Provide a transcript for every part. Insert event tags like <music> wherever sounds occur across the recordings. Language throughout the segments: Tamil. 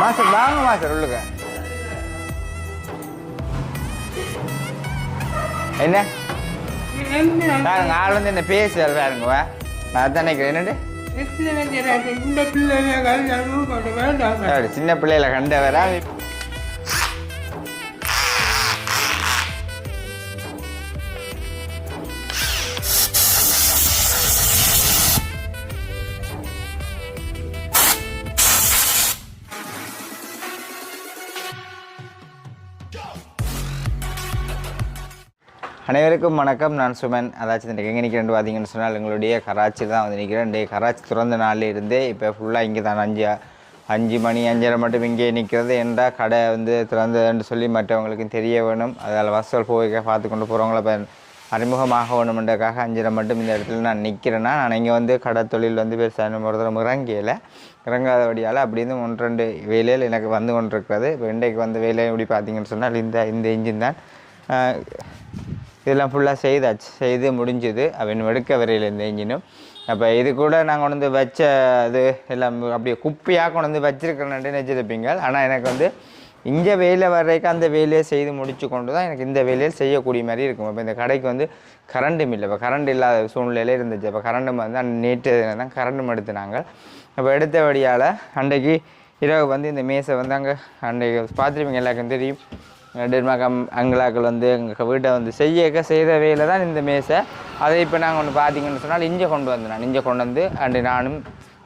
மாஸ்டர் வாங்க மாஸ்டர் உள்ளுக்க. என்ன? பாருங்க ஆள் வந்து என்ன பேசுவார் பாருங்க வா. நான் தான் நினைக்கிறேன் என்னண்டு பண்ண வேண்டாம். அப்படி சின்ன பிள்ளையில கண்டவரா? அனைவருக்கும் வணக்கம். நான் சுமன். அதாச்சும் இன்றைக்கு எங்கே நிற்கிறேன் பார்த்தீங்கன்னு சொன்னால் எங்களுடைய கராச்சியில் தான் வந்து நிற்கிறேன். இன்றைய கராச்சி திறந்த நாளில் இருந்தே இப்போ ஃபுல்லாக இங்கே தான் அஞ்சு அஞ்சு மணி அஞ்சரை மட்டும் இங்கே நிற்கிறது. என்றா கடை வந்து திறந்ததுன்னு சொல்லி மற்றவங்களுக்கும் தெரிய வேணும். அதால் வசூல் போய் பார்த்து கொண்டு போகிறவங்கள இப்போ அறிமுகமாக வேணுமென்றக்காக அஞ்சரை மட்டும் இந்த இடத்துல நான் நிற்கிறேன்னா நான் இங்கே வந்து கடை தொழில் வந்து பெருசாக ஒரு தடவை இறங்கியல இறங்காதபடியால் அப்படி அப்படின்னு ஒன்று ரெண்டு வேலையில் எனக்கு வந்து கொண்டிருக்கிறது. இப்போ இன்றைக்கு வந்து வேலை எப்படி பார்த்தீங்கன்னு சொன்னால் இந்த இந்த இன்ஜின் தான். இதெல்லாம் ஃபுல்லாக செய்தாச்சு. செய்து முடிஞ்சுது. அவன் வெடுக்க வரையில் இந்த இன்ஜினும் அப்போ இது கூட நாங்கள் கொண்டு வந்து வச்ச இது எல்லாம் அப்படியே குப்பையாக கொண்டு வந்து வச்சிருக்கிறேன்னு நினச்சிருப்பீங்க ஆனால் எனக்கு வந்து இங்கே வேலை வர்றதுக்கு அந்த வேலையை செய்து முடிச்சு கொண்டு தான் எனக்கு இந்த வேலையை செய்யக்கூடிய மாதிரி இருக்கும். இப்போ இந்த கடைக்கு வந்து கரண்ட்டும் இல்லை. இப்போ கரண்ட் இல்லாத சூழ்நிலையில இருந்துச்சு. அப்போ கரண்ட்டும் வந்து அன்னை நேற்று தான் கரண்ட்டும் எடுத்துனாங்க. அப்போ எடுத்தபடியால் அன்றைக்கு இரவு வந்து இந்த மேசை வந்து அங்கே அன்றைக்கு பார்த்துருப்பீங்க எல்லாருக்கும் தெரியும். டென்மார்க் அங்கிலாக்கள் வந்து எங்கள் வீட்டை வந்து செய்யக்க செய்த வேலை தான் இந்த மேசை. அதை இப்போ நாங்கள் ஒன்று பார்த்தீங்கன்னு சொன்னால் இஞ்சை கொண்டு வந்து நான் கொண்டு வந்து அண்டு நானும்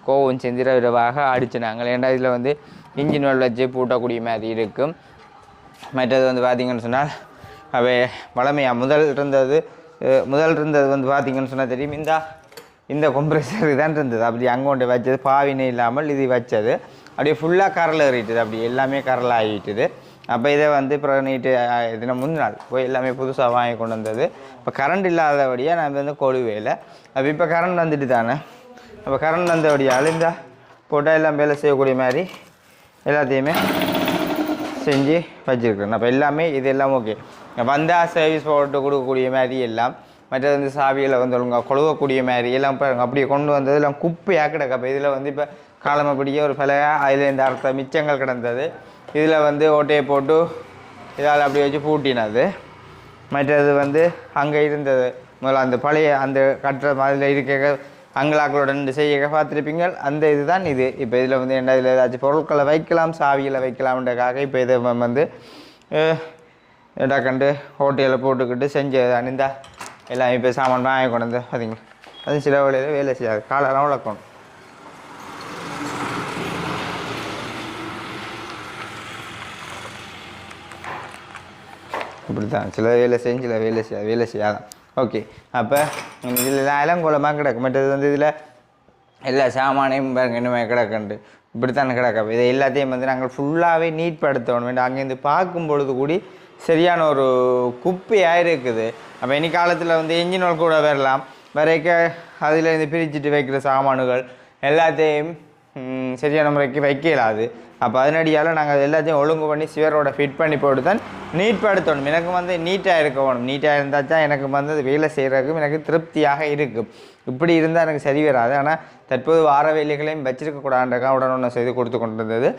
கோவம் செந்திர விரவாக அடிச்சு நாங்கள். ஏன்னா இதில் வந்து இன்ஜின் வெல் வச்சு பூட்டக்கூடிய மாதிரி இருக்கும். மற்றது வந்து பார்த்தீங்கன்னு சொன்னால் அவை வளமையாக முதல் இருந்தது முதல் இருந்தது வந்து பார்த்திங்கன்னு சொன்னால் தெரியும். இந்த இந்த கொம்ப்ரெசர் தான் இருந்தது. அப்படி அங்கே கொண்டு வச்சது பாவினே இல்லாமல் இது வச்சது. அப்படியே ஃபுல்லாக கரல் ஏறிட்டுது. அப்படி எல்லாமே கரல் ஆகிட்டுது. அப்போ இதை வந்து இப்போ நீட்டு தினம் முன்னாள் நாள் போய் எல்லாமே புதுசாக வாங்கி கொண்டு வந்தது. இப்போ கரண்ட் இல்லாதபடியாக நான் வந்து கொழுவேல. அப்போ இப்போ கரண்ட் வந்துட்டு தானே? அப்போ கரண்ட் வந்தபடியாக அழிந்தா போட்டால் எல்லாம் வேலை செய்யக்கூடிய மாதிரி எல்லாத்தையுமே செஞ்சு வச்சுருக்கேன் அப்போ எல்லாமே இது எல்லாம் ஓகே வந்தால் சர்வீஸ் போட்டு கொடுக்கக்கூடிய மாதிரி எல்லாம் மற்றது வந்து சாவியில் வந்து ஒழுங்காக கொழுவக்கூடிய மாதிரி எல்லாம் இப்போ அப்படியே கொண்டு வந்தது எல்லாம் குப்பையாக கிடக்கு. அப்போ இதில் வந்து இப்போ காலமைப்படியே ஒரு பல அதில் இந்த அர்த்த மிச்சங்கள் கிடந்தது. இதில் வந்து ஓட்டையை போட்டு இதால் அப்படி வச்சு பூட்டினது. மற்றது வந்து அங்கே இருந்தது. முதல்ல அந்த பழைய அந்த கட்டுற மாதிரி இருக்க அங்கலாக்களுடன் செய்ய பார்த்துருப்பீங்க அந்த இதுதான் இது. இப்போ இதில் வந்து என்ன இதில் ஏதாச்சும் பொருட்களை வைக்கலாம் சாவியில் வைக்கலாம்ன்றக்காக இப்போ இதை ம- வந்து டக்கண்டு ஹோட்டலில் போட்டுக்கிட்டு செஞ்சது அணிந்தா எல்லாம் இப்போ சாமான் வாங்கி கொண்டு வந்து பார்த்தீங்களா அது சில வழியில் வேலை செய்யாது. காலெல்லாம் வளர்க்கணும் இப்படி தான் சில வேலை செய்யும் சில வேலை செய்ய வேலை செய்யாதான். ஓகே அப்போ இதில் இளங்கோலமாக கிடக்கு. மற்றது வந்து இதில் எல்லா சாமானையும் பாருங்க இன்னுமே கிடக்குண்டு. இப்படித்தான் கிடக்கு. இதை எல்லாத்தையும் வந்து நாங்கள் ஃபுல்லாகவே நீட் படுத்தணும் வேண்டும் அங்கேருந்து பார்க்கும் பொழுது கூடி சரியான ஒரு குப்பையாக இருக்குது அப்போ இனி காலத்தில் வந்து இன்ஜின் கூட வரலாம். வரைக்க அதில் இருந்து பிரிச்சுட்டு வைக்கிற சாமான்கள் எல்லாத்தையும் சரியான முறைக்கு வைக்க இயலாது அப்போ அதனடியால் நாங்கள் அது எல்லாத்தையும் ஒழுங்கு பண்ணி சிவரோட ஃபிட் பண்ணி போட்டு தான் நீட் படுத்தணும் எனக்கு வந்து நீட்டாக இருக்க வேணும். நீட்டாக இருந்தால் தான் எனக்கு வந்து அது வேலை செய்கிறதுக்கும் எனக்கு திருப்தியாக இருக்கும் இப்படி இருந்தால் எனக்கு சரி வராது. ஆனால் தற்போது வார வேலைகளையும் வச்சிருக்கக்கூடாதுன்றக்காக உடனே ஒன்று செய்து கொடுத்து கொண்டிருந்தது.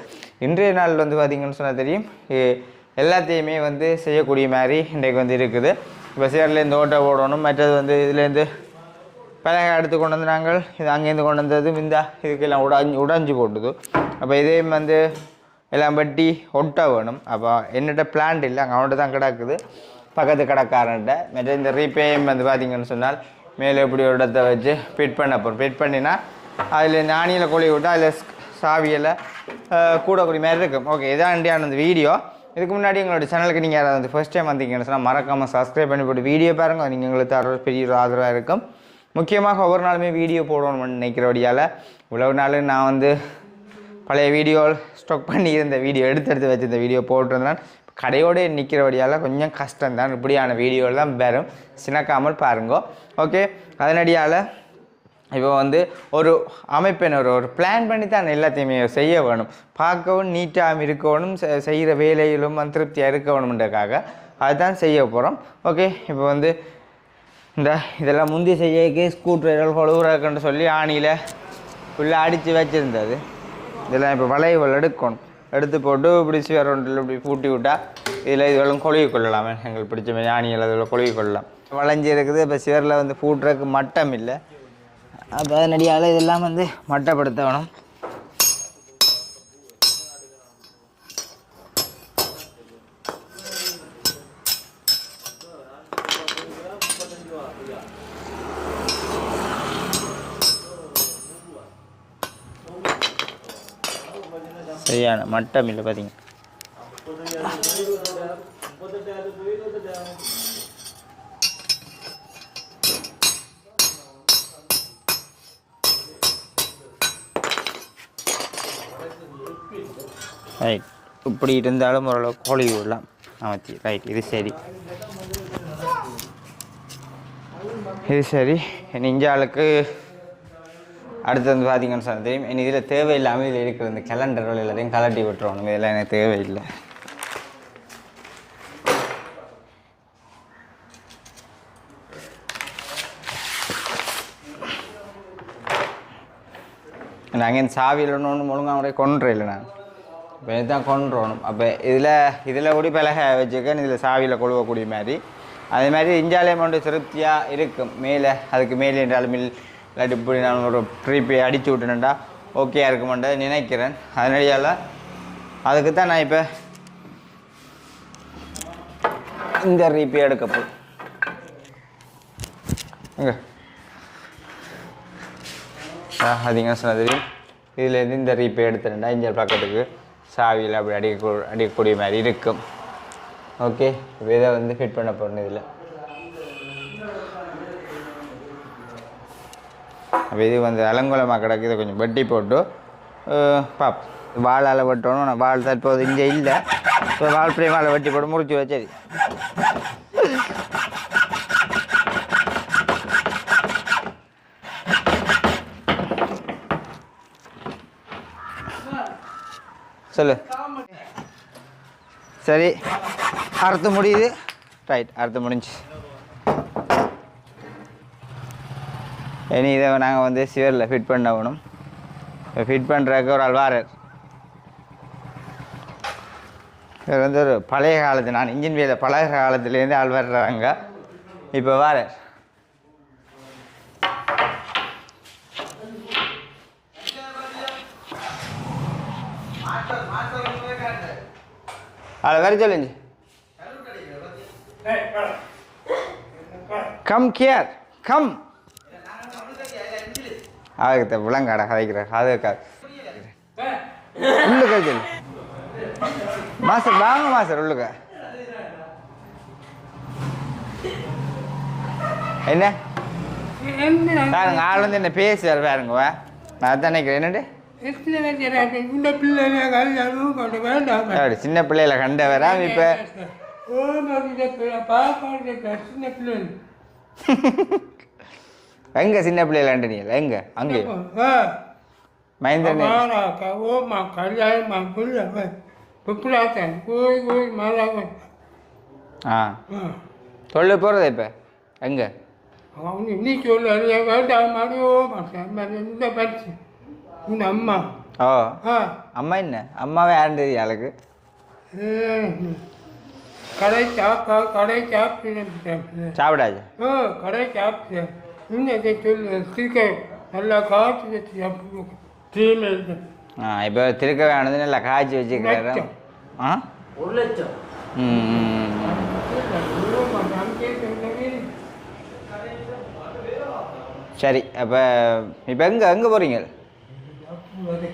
இன்றைய நாள் வந்து பார்த்திங்கன்னு சொன்னால் தெரியும் எல்லாத்தையுமே வந்து செய்யக்கூடிய மாதிரி இன்றைக்கு வந்து இருக்குது. இப்போ சேர்லேருந்து ஓட்டை போடணும் மற்றது வந்து இதுலேருந்து பலகை எடுத்து கொண்டு வந்து நாங்கள் இது அங்கேருந்து கொண்டு வந்தது. இந்த இதுக்கெல்லாம் உடஞ்சி உடைஞ்சு போட்டுது. அப்போ இதையும் வந்து எல்லாம் வெட்டி ஒட்ட வேணும். அப்போ என்னிட்ட பிளான்ட் இல்லை அங்கே அவன்கிட்ட தான் கிடக்குது. பக்கத்து கடைக்காரன்ட்ட. மற்ற இந்த ரீபேயும் வந்து பார்த்திங்கன்னு சொன்னால் மேலே இப்படி ஒரு இடத்த வச்சு ஃபிட் பண்ண போகிறோம் ஃபிட் பண்ணினா அதில் ஞானியில் கொழி விட்டு அதில் சாவியில் கூடக்கூடிய மாதிரி இருக்கும். ஓகே இதான் அந்த வீடியோ இதுக்கு முன்னாடி எங்களோட சேனலுக்கு நீங்கள் யாராவது ஃபஸ்ட் டைம் வந்தீங்கன்னு சொன்னால் மறக்காமல் சப்ஸ்கிரைப் பண்ணி போட்டு வீடியோ பாருங்கள் நீங்கள் எங்களுக்கு தர பெரிய ஒரு ஆதரவாக இருக்கும். முக்கியமாக ஒவ்வொரு நாளுமே வீடியோ போடணும்னு நினைக்கிறபடியால். இவ்வளவு நாள் நான் வந்து பழைய வீடியோ ஸ்டாக் பண்ணி இருந்த வீடியோ எடுத்து எடுத்து வச்சிருந்த வீடியோ போட்டிருந்தேன். கடையோடு நிற்கிறபடியால் கொஞ்சம் கஷ்டம்தான். இப்படியான வீடியோவில் தான் வரும். சினக்காமல் பாருங்கோ. ஓகே அதனடியால் இப்போ வந்து ஒரு அமைப்பின் ஒரு ஒரு பிளான் பண்ணி தான் எல்லாத்தையுமே செய்ய வேணும். பார்க்கவும் நீட்டாக இருக்கணும் செ- செய்கிற வேலையிலும் திருப்தியாக இருக்க அதுதான் செய்ய போகிறோம் ஓகே இப்போ வந்து இந்த இதெல்லாம் முந்தி செய்யக்கு ஸ்க்ரூ ட்ரைவர் கொழுவுறக்குன்னு சொல்லி ஆணியில் ஃபுல்லாக அடித்து வச்சுருந்தது. இதெல்லாம் இப்போ வளைவுகள் எடுக்கணும். எடுத்து போட்டு இப்படி சிவர் இப்படி பூட்டி விட்டால் இதில் இதுவெல்லாம் கொழுவி கொள்ளலாம். எங்களுக்கு பிடிச்ச மாதிரி ஆணியில் அதில் கொழுவி கொள்ளலாம். வளைஞ்சி இருக்குது இப்போ சிவரில் வந்து பூட்டுறதுக்கு மட்டம் இல்லை. அப்போ அதனடியால் இதெல்லாம் வந்து மட்டப்படுத்தணும். சரியான மட்டம் இல்லை பார்த்தீங்க ரைட் இப்படி இருந்தாலும் ஓரளவு கோழி விடலாம் அமைச்சி ரைட் இது சரி. இது சரி. நெஞ்சாளுக்கு அடுத்து வந்து பார்த்தீங்கன்னு சொன்ன தெரியும். இனி இதில் தேவையில்லாமல் இதில் இருக்கிற இந்த கேலண்டர்கள் எல்லாத்தையும் கலட்டி விட்டுருவோம் இதெல்லாம் எனக்கு தேவையில்லை. நாங்கள் இந்த சாவியில் ஒன்று ஒன்று ஒழுங்காக முறை கொன்று இல்லை நான். இப்போ இதுதான் கொண்டுறணும் அப்போ இதில் இதில் கூட பலகை வச்சுக்க இதில் சாவியில் கொழுவக்கூடிய மாதிரி. அதே மாதிரி இஞ்சாலே ஒன்று திருப்தியாக இருக்கும். மேலே அதுக்கு மேலே என்றாலும் மில் இல்லாட்டி இப்படி நான் ஒரு ட்ரிப்பை அடித்து விட்டுனேன்டா ஓகேயா இருக்குமென்ற நினைக்கிறேன். அதனால அதுக்கு தான் நான் இப்போ இந்த ரீப்பை எடுக்க போய் அதிகம் சொன்னது இதுலேருந்து இந்த ரீப்பை எடுத்துட்டா இந்த பக்கத்துக்கு. சாவியில் அப்படி அடிக்க அடிக்கக்கூடிய மாதிரி இருக்கும். ஓகே இதை வந்து ஃபிட் பண்ண போகிறேன் இதில். அப்போ இது வந்து அலங்குலமாக கிடக்கு இதை கொஞ்சம் வெட்டி போட்டு பாப். வாழால் வெட்டணும் நான் வாள் தற்போது இங்கே இல்லை. இப்போ வால் பிரேமால் வெட்டி போட்டு முறிச்சு வச்சது. சொல்லு. சரி அறுத்து முடியுது. ரைட் அறுத்து முடிஞ்சு இனி இதை நாங்கள் வந்து சிவரில் ஃபிட் பண்ணணும் ஃபிட் பண்ணுறதுக்கு ஒரு ஆள் வாரர் இவர் வந்து ஒரு பழைய காலத்து நான் இன்ஜின் வேலை பழைய காலத்துலேருந்து ஆள் வர்றாங்க இப்போ வாரர் அதை வர சொல்லுங்க. கம் கியர் கம் அதுக்கு விலங்காட கதைக்கிற இருக்காது உள்ளுக்க சொல்லு மாஸ்டர் வாங்க மாஸ்டர் உள்ளுக்க. என்ன? பாருங்க ஆள் வந்து என்ன பேசுவார் பாருங்க வா. நான் அதான் நினைக்கிறேன் என்னண்டு சின்ன பிள்ளையில கண்டவரா இப்போ? சின்ன பிள்ளை. <laughs> எங்க சின்ன பிள்ளையில நீ எங்க? அங்கே. மகேந்திரன். ஓமா கல்யாணமா புள்ள புப்புலாத்தன் கோய் கோய் மாறாக ஆ. தொழில் போகிறது இப்போ? எங்கே? அவன் நீ சொல்ல வேண்டாம் மாதிரி ஓ மாட்டேன் இந்த பரிசு? உன் அம்மா. ஓ. அம்மா என்ன? அம்மாவே தெரியும் ஆளுக்கு? கடை சாப்பா கடை சாப்பிடாது. ஓ கடை சாப்பிட்டேன் இன்னைக்கு சொல்லு சிரிக்க நல்லா காய்ச்சி வச்சு சாப்பிடுவோம் தீமை இல்லை ஆ இப்போ திருக்க வேணது நல்லா காய்ச்சி வச்சுக்கிறாரு லட்சம். ஆ ஒரு லட்சம் ம், ம், ம். சரி அப்போ இப்போ எங்கே எங்கே போகிறீங்க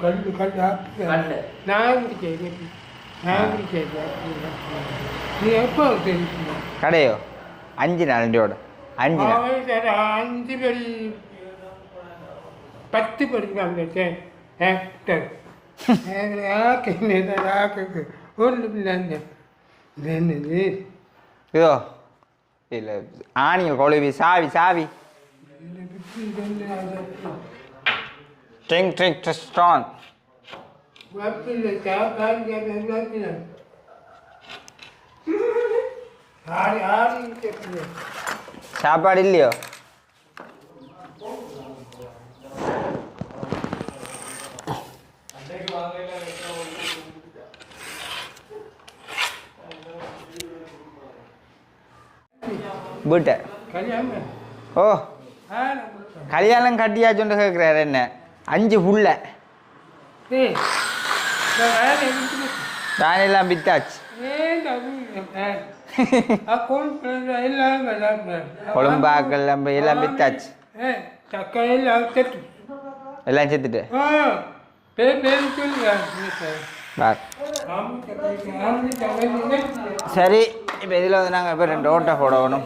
கல்லு கல்லு கல்லு. நாகரி செய்தி நாகரி செய்தி நீ எப்போ தெரியுமா கடையோ அஞ்சு நாள் இண்டியோட அஞ்சு அஞ்சு படி பத்து படிக்கிறாங்க ஆக்டர் இது இல்லை ஆணிகள் கொழுவி. சாவி சாவி. ட்ரிங்க் ட்ரிங்க் ஸ்ட்ராங் ஆடி ஆடி சாப்பாடு இல்லையோ வீட்டை. ஓ கல்யாணம் கட்டியா சொல்லி கேட்குறாரு என்ன? அஞ்சு புள்ள. தானியெல்லாம் பித்தாச்சு கொழும்பாக்கள் நம்ம எல்லாம் வித்தாச்சு எல்லாம் தட்டு எல்லாம் செத்துட்டு. ஆ பேர் பேர் சொல்லுங்க பார் சரி? இப்போ இதில் வந்து நாங்கள் இப்போ ரெண்டு ஓட்டை போடணும்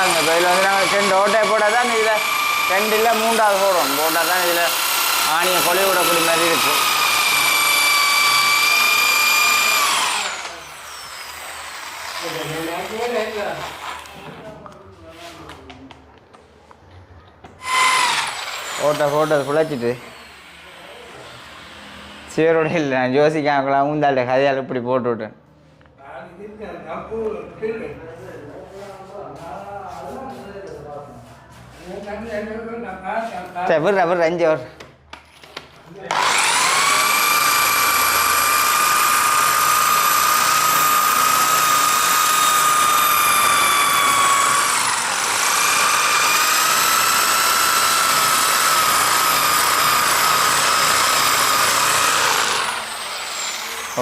நாங்கள் இப்போ இதில் வந்து நாங்கள் ரெண்டு ஓட்டை போட்டால் தான் இதில் ரெண்டு இல்லை மூன்றாவது போடுறோம். போட்டால் தான் இதில் ஆணியை கொலை விடக்கூடிய மாதிரி இருக்கும் ஓட்டை போட்டது குழைச்சிட்டு சீரோட இல்லை நான் ஜோசிக்காங்களாம் ஊந்தாள் கதையால் இப்படி போட்டு விட்டேன். சரி விட்ற விட்ற அஞ்சு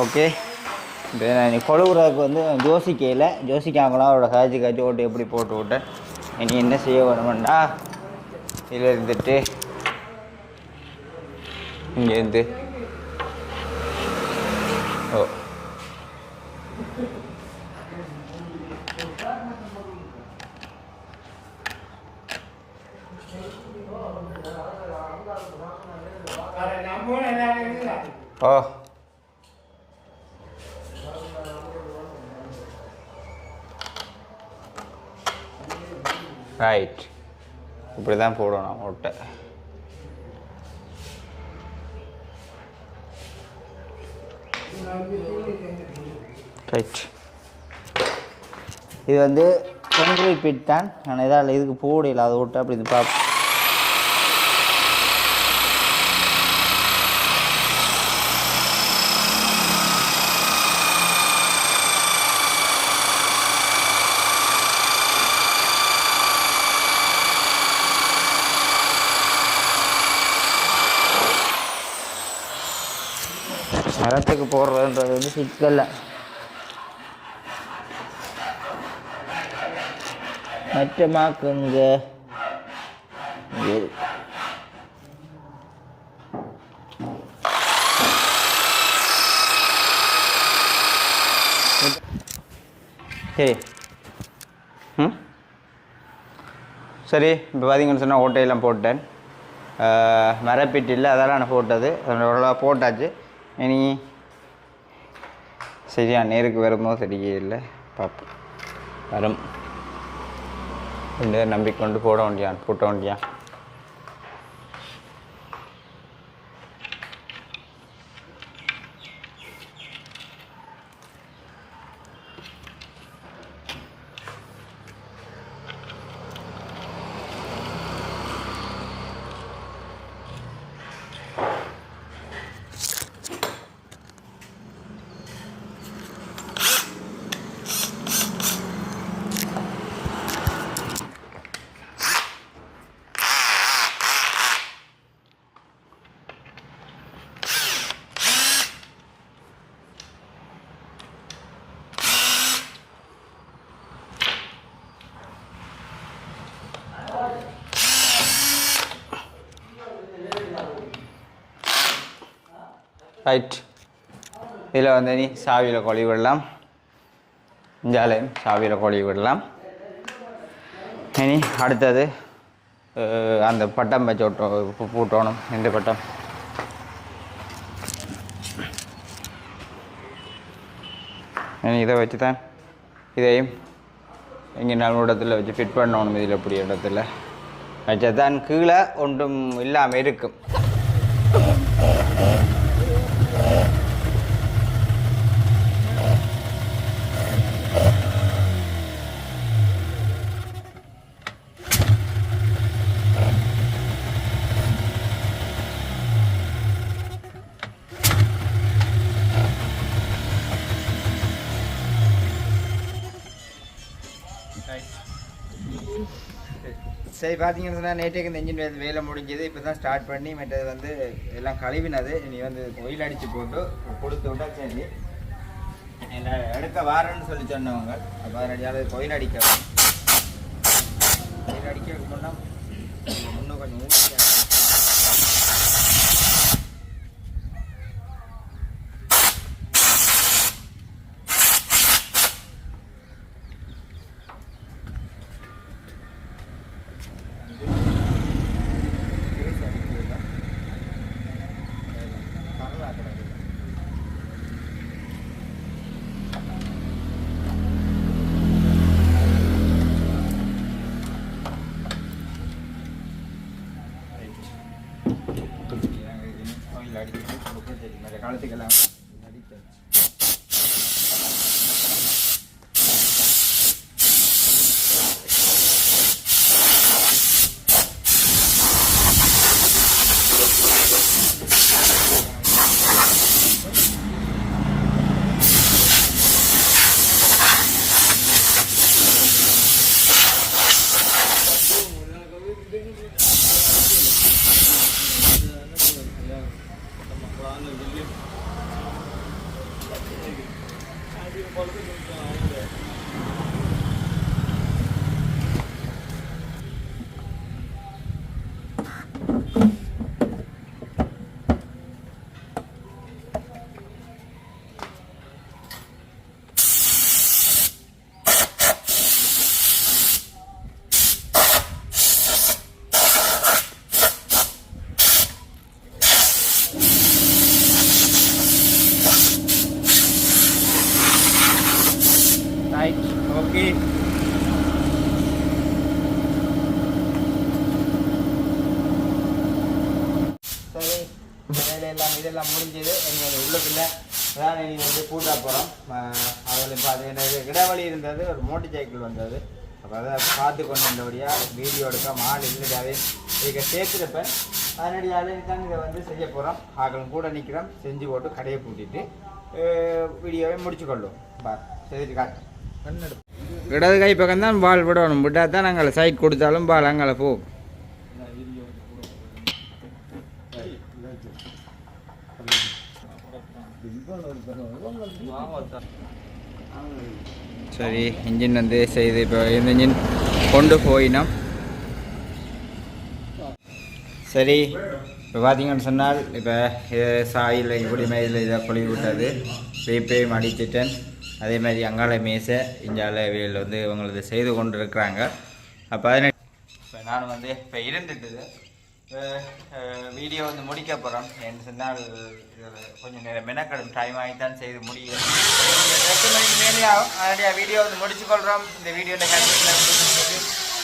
ஓகே இப்போ நான் நீ கொழுவுறதுக்கு வந்து ஜோசிக்கையில் ஜோசிக்காங்களாம் அவரோட காய்ச்சி காய்ச்சி ஓட்டு எப்படி போட்டு விட்டேன்? இனி என்ன செய்ய வரணும்டா இதில் இருந்துட்டு இங்கேருந்து ஓ. ஓ. ரைட் இப்படி தான் போடணும் முட்டை ரைட் இது வந்து கான்கிரீட் பிட் தான். நான் இதால் இதுக்கு போடல அதை விட்டு அப்படி இது பார்ப்போம் மரத்துக்கு போடுறதுன்றது வந்து சிக்கல்ல. மற்ற மாக்குங்க. சரி. ம்? சரி இப்போ பார்த்தீங்கன்னு சொன்னால் ஓட்டையெல்லாம் போட்டேன். மரப்பீட்டில் அதெல்லாம் நான் போட்டது. அதோட போட்டாச்சு. இனி சரியா நேருக்கு வரும்போது இல்லை பார்ப்போம் வரும். நம்பிக்கொண்டு போட வேண்டியான் போட்ட வேண்டியான் ரைட் இதில் வந்து நீ சாவியில் கொழி விடலாம். ஜாலையும் சாவியில் கொழி விடலாம். இனி அடுத்தது அந்த பட்டம் வச்சு விட்டோம் பூட்டணும். இந்த பட்டம். இனி இதை வச்சு தான் இதையும் இங்கே நல்ல இடத்துல வச்சு ஃபிட் பண்ணணும் இதில் இப்படி இடத்துல. வச்சதான் கீழே ஒன்றும் இல்லாமல் இருக்கும். சரி பார்த்தீங்கன்னா நேற்றுக்கு இந்த இன்ஜின் வேலை வேலை முடிஞ்சது. இப்போ தான் ஸ்டார்ட் பண்ணி மற்றது வந்து எல்லாம் கழுவினது. இனி வந்து ஒயில் அடித்து போட்டு கொடுத்து விட்டா சரி. என்ன எடுக்க வாரன்னு சொல்லி சொன்னவங்க. அப்போ அதனால கோயில் அடிக்க கோயில் அடிக்க முன்னா இன்னும் கொஞ்சம் ஊற்றி மோட்டர் சைக்கிள் வந்தது. அப்போ அதை பார்த்து கொண்டு வந்தபடியாக வீடியோ எடுக்காம ஆள் இல்லையாவே இதை சேர்த்துருப்பேன் அதனடியால் தான் இதை வந்து செய்ய போகிறோம் ஆக்களும் கூட நிற்கிறோம் செஞ்சு போட்டு கடையை பூட்டிட்டு வீடியோவை முடிச்சு கொள்ளும் பார் செய்துட்டு காட்டு. இடது கை பக்கம் தான் பால் விடணும் விட்டால் தான் நாங்கள் சைட் கொடுத்தாலும் பால் அங்கே போகும் சரி. சரி இன்ஜின் வந்து செய்து இப்போ இந்த இன்ஜின் கொண்டு போயினோம். சரி இப்போ பார்த்தீங்கன்னு சொன்னால் இப்போ சாயில் இப்படி மேல இதை கொழுவி விட்டது. ரீப்பேயும் அடித்துட்டேன் அதே மாதிரி அங்காள மேசை இஞ்சால வேல் வந்து இவங்களது செய்து கொண்டு இருக்கிறாங்க அப்போ இப்போ நான் வந்து இப்போ இருந்துட்டுது. வீடியோ வந்து முடிக்க போகிறோம் என்று சொன்னால் கொஞ்சம் நேரம் மெனக்கடும். டைம் ஆகி தான் செய்து முடியும் எட்டு மணிக்கு மேலே ஆகும் அதனுடைய வீடியோ வந்து முடிச்சுக்கொள்கிறோம் இந்த வீடியோவில் கண்டிப்பாக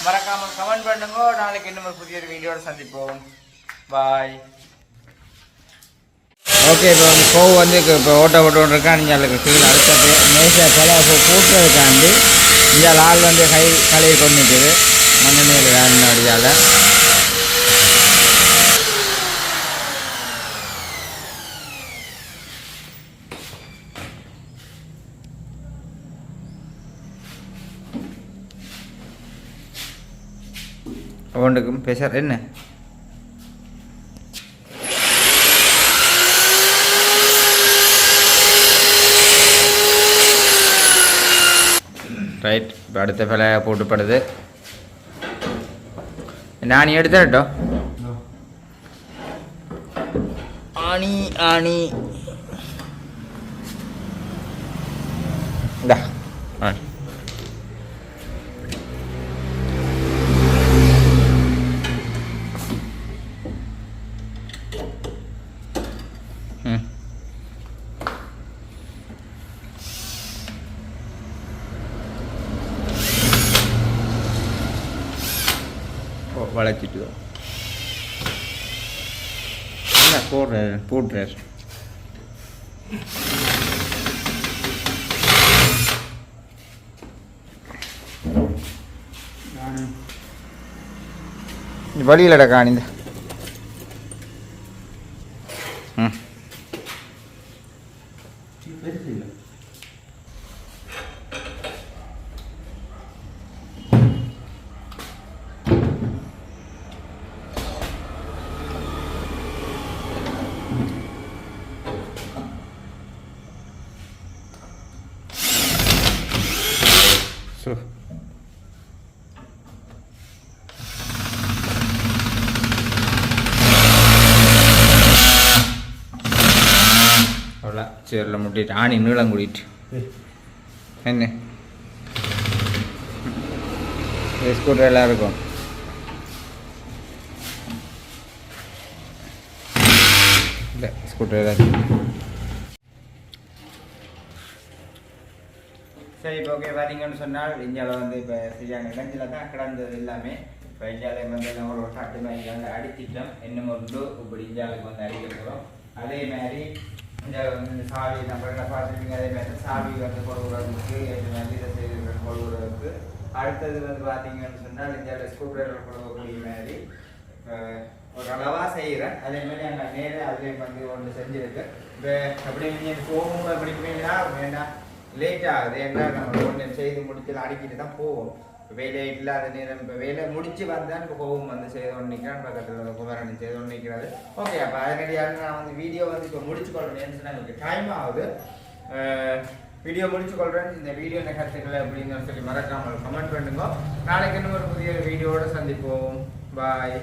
மறக்காமல் கமெண்ட் பண்ணுங்க. நாளைக்கு இன்னும் ஒரு புதிய வீடியோட சந்திப்போம். பாய் ஓகே இப்போ வந்து கோவ் வந்து இப்போ ஓட்ட ஓட்டோன்னு இருக்கா நீங்கள் கீழே அடுத்தது மேசை கலை கூட்டுறதுக்காண்டி இந்த ஆள் வந்து கை கலையை கொண்டு நிற்குது மண்ணெண்ணெயில் வேணுன்னு அடியால். ஒன்றுக்கும் பேசுகிற என்ன? ரைட் இப்போ அடுத்த பிள்ளை போட்டுப்படுது. நான் எடுத்துட்டோம் ஆணி ஆணி இந்தா ஆ ம் ஓ வளைச்சிட்டு என்ன போடுற போடுறார் வழியிலடா காணிந்த ம் ஸோ அவ்வளோ சேரில் முட்டிட்டு ஆணி நீளம் கூட்டிட்டு என்ன? ஸ்கூட்டர் எல்லாம் இருக்கும். இல்லை ஸ்கூட்டர் எல்லாம் சரி இப்போ ஓகே பார்த்தீங்கன்னு சொன்னால் இந்தியாவில் வந்து இப்போ சரியான இடத்துல தான் கிடந்தது எல்லாமே. இப்போ இந்தியாவில் வந்து நம்ம ஒரு காட்டு மாதிரி வந்து அடிச்சிட்டோம் இன்னும் ஒன்று இப்படி இந்தியாவுக்கு வந்து அடிக்க போகிறோம் அதே மாதிரி இந்த சாவி நம்ம என்ன பார்த்துருப்பீங்க அதே மாதிரி சாவி வந்து கொடுக்குறதுக்கு இந்த மாதிரி இதை செய்து கொடுக்குறதுக்கு அடுத்தது வந்து பார்த்தீங்கன்னு சொன்னால் இந்தியாவில் ஸ்க்ரூ டிரைவர் கொடுக்கக்கூடிய மாதிரி ஒரு அளவாக செய்கிறேன் அதே மாதிரி அங்கே நேரே அதே வந்து ஒன்று செஞ்சுருக்கு இப்போ அப்படி நீங்கள் போகும் அப்படி வேண்டாம் வேண்டாம். லேட் ஆகுது. ஏன்னா நம்ம ஒன்று செய்து முடிச்சு அடிக்கிட்டு தான் போவோம். இப்போ வேலை இல்லாத நேரம் இப்போ வேலை முடிச்சு வந்தால் இப்போ கோபம் வந்து செய்து கொண்டு நிற்கிறேன் பக்கத்தில் குமரன் செய்து கொண்டு ஓகே அப்போ அதனடியாக நான் வந்து வீடியோ வந்து இப்போ முடிச்சு கொள்றேன்னு சொன்னால் எனக்கு டைம் ஆகுது. வீடியோ முடிச்சு கொள்றேன் இந்த வீடியோ கருத்துக்கள் அப்படின்னு சொல்லி மறக்காமல் கமெண்ட் பண்ணுங்க. நாளைக்கு இன்னும் ஒரு புதிய வீடியோட சந்திப்போம். பாய்